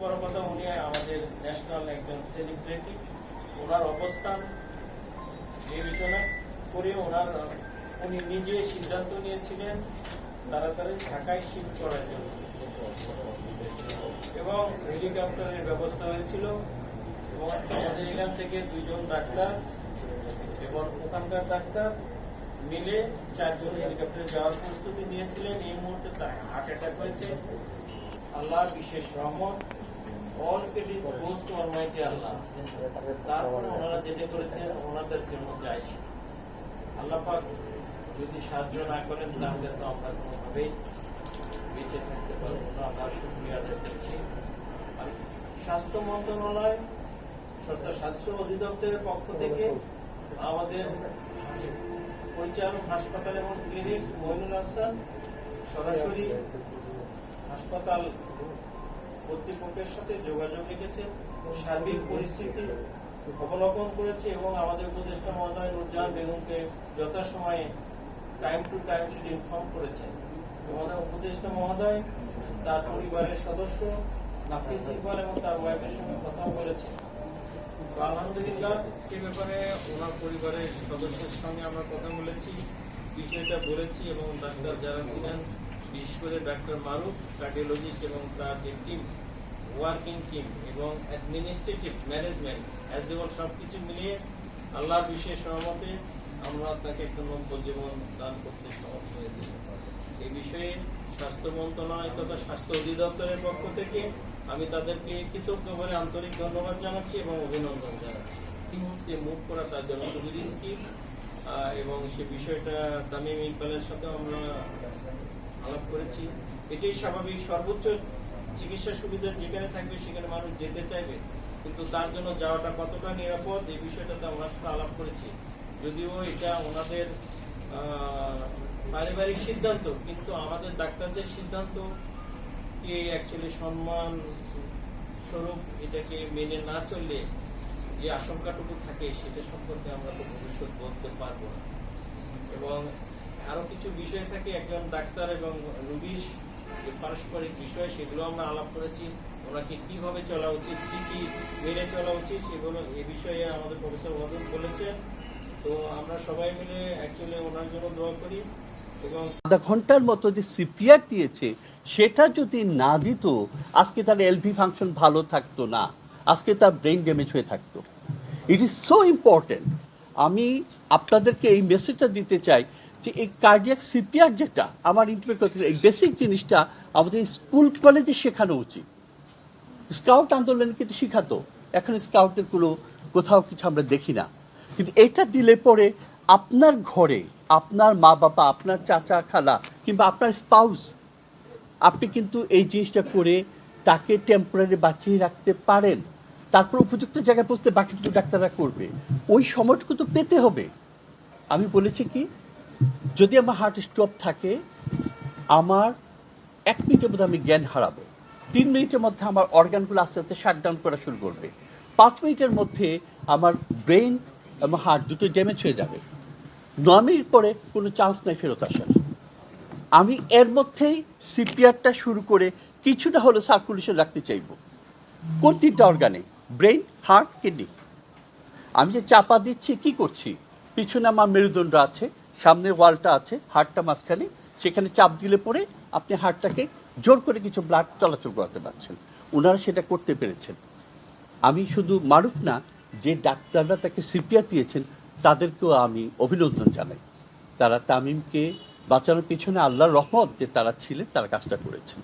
বড় কথা উনি আমাদের ন্যাশনাল একজন সেলিব্রিটি ওনার অবস্থান বিবেচনা করে ওনার, উনি নিজে সিদ্ধান্ত নিয়েছিলেন তাড়াতাড়ি ঢাকায় শিফট করার জন্য। এবং হেলিকপ্টারের ব্যবস্থা হয়েছিল। এবং আমাদের এখান থেকে দুইজন ডাক্তার এবং ওখানকার ডাক্তার মিলে চারজন হেলিকপ্টারে যাওয়ার প্রস্তুতি নিয়েছিলেন। এই মুহূর্তে তার হার্ট অ্যাটাক হয়েছে। আল্লাহ বিশেষ রহমত। টু আল্লাহ ওনারা করেছেন ওনাদের জন্য যদি করেন তো আমরা কোনোভাবেই বেঁচে থাকতে পারব না। আমরা করছি। আর স্বাস্থ্য মন্ত্রণালয়, স্বাস্থ্য স্বাস্থ্য অধিদপ্তরের পক্ষ থেকে আমাদের পরিচালক হাসপাতাল এবং ক্লিনিক মইনুল হাসান সরাসরি হাসপাতাল কর্তৃপক্ষের সাথে যোগাযোগ রেখেছে সার্বিক পরিস্থিতি অবলোকন করেছে এবং আমাদের উপদেষ্টা মহোদয় নুরজাহান বেগমকে যথাসময়ে টাইম টু টাইম সেটি ইনফর্ম করেছেন। আমাদের উপদেষ্টা মহোদয়, তার পরিবারের সদস্য নাফিজ ইকবাল এবং তার ওয়াইফের সঙ্গে কথা বলেছেন। তো আলহামদুলিল্লাহ সে ব্যাপারে ওনার পরিবারের সদস্যের সঙ্গে আমরা কথা বলেছি, বিষয়টা বলেছি এবং ডাক্তার যারা ছিলেন বিশেষ করে ডাক্তার মারুফ কার্ডিওলজিস্ট এবং তার যে টিম ওয়ার্কিং টিম এবং অ্যাডমিনিস্ট্রেটিভ ম্যানেজমেন্ট অ্যাজ ওয়েল সব কিছু মিলিয়ে আল্লাহর বিশেষ সহমতে আমরা তাকে একটা নব্য জীবন দান করতে সমর্থ হয়েছি। এই বিষয়ে স্বাস্থ্য মন্ত্রণালয় তথা স্বাস্থ্য অধিদপ্তরের পক্ষ থেকে আমি তাদেরকে কৃতজ্ঞ বলে আন্তরিক ধন্যবাদ জানাচ্ছি এবং অভিনন্দন জানাচ্ছি। এই মুহূর্তে মুভ করা তার জন্য খুবই রিস্কি এবং সে বিষয়টা তামিম ইকবালের সাথে আমরা আলাপ করেছি। এটাই স্বাভাবিক। সর্বোচ্চ চিকিৎসা সুবিধা যেখানে থাকবে, সেখানে মানুষ যেতে চাইবে। কিন্তু তার জন্য যাওয়াটা কতটা নিরাপদ, এই বিষয়টাতে আমরা সাথে আলাপ করেছি। যদিও এটা ওনাদের পারিবারিক সিদ্ধান্ত, কিন্তু আমাদের ডাক্তারদের সিদ্ধান্ত কে অ্যাকচুয়ালি সম্মান স্বরূপ এটাকে মেনে না চললে যে আশঙ্কাটুকু থাকে, সেটা সম্পর্কে আমরা তো ভবিষ্যৎ বলতে পারব না। বিষয় থাকে একজন ডাক্তার এবং রুগীর যে পারস্পরিক বিষয়, সেগুলো আমরা আলাপ করেছি। ওনাকে কীভাবে চলা উচিত, কি কি মেনে চলা উচিত, সেগুলো এ বিষয়ে আমাদের প্রফেসর ওয়াদুদ বলেছেন। তো আমরা সবাই মিলে অ্যাকচুয়ালি ওনার জন্য দোয়া করি এবং আধা ঘণ্টার মতো যে সিপিআর দিয়েছে, সেটা যদি না দিত, আজকে তাহলে এলভি ফাংশন ভালো থাকতো না। আজকে তার ব্রেন ড্যামেজ হয়ে থাকতো। ইট ইজ সো ইম্পর্টেন্ট আমি আপনাদেরকে এই মেসেজটা দিতে চাই যে এই কার্ডিয়াক সিপিআর যেটা আমার ইন্টারভিউ করতে এই বেসিক জিনিসটা আমাদের স্কুল কলেজে শেখানো উচিত। স্কাউট আন্দোলন কিন্তু শিখাতো। এখন স্কাউটের কোনো কোথাও কিছু আমরা দেখি না। কিন্তু এটা দিলে পরে আপনার ঘরে, আপনার মা বাবা আপনার চাচা, খালা কিংবা আপনার স্পাউস আপনি কিন্তু এই জিনিসটা করে তাকে টেম্পোরারি বাঁচিয়ে রাখতে পারেন। তারপর উপযুক্ত জায়গায় পৌঁছতে বাকিটুকু ডাক্তাররা করবে। ওই সময়টুকু তো পেতে হবে। আমি বলেছি কি যদি আমার হার্ট স্টপ থাকে, আমার এক মিনিটের মধ্যে আমি জ্ঞান হারাবো। তিন মিনিটের মধ্যে আমার অর্গানগুলো আস্তে আস্তে শাট ডাউন করা শুরু করবে। পাঁচ মিনিটের মধ্যে আমার ব্রেন এবং হার্ট দুটো ড্যামেজ হয়ে যাবে। ন মিনিট পরে কোনো চান্স নাই ফেরত আসার। আমি এর মধ্যেই সিপিআরটা শুরু করে কিছুটা হলো সার্কুলেশন রাখতে চাইব। কোন তিনটা অর্গানে ব্রেন হার্ট কিডনি আমি যে চাপা দিচ্ছি, কি করছি? পিছনে আমার মেরুদণ্ড আছে। সামনে ওয়ালটা আছে, হাড়টা মাঝখানে। সেখানে চাপ দিলে পরে আপনি হাড়টাকে জোর করে কিছু ব্লাড চলাচল করাতে পারছেন। ওনারা সেটা করতে পেরেছেন। আমি শুধু মারুফ না, যে ডাক্তাররা তাকে সিপিয়া দিয়েছেন, তাদেরকেও আমি অভিনন্দন জানাই। তারা তামিমকে বাঁচানোর পিছনে আল্লাহর রহমত যে তারা ছিলেন, তারা কাজটা করেছেন।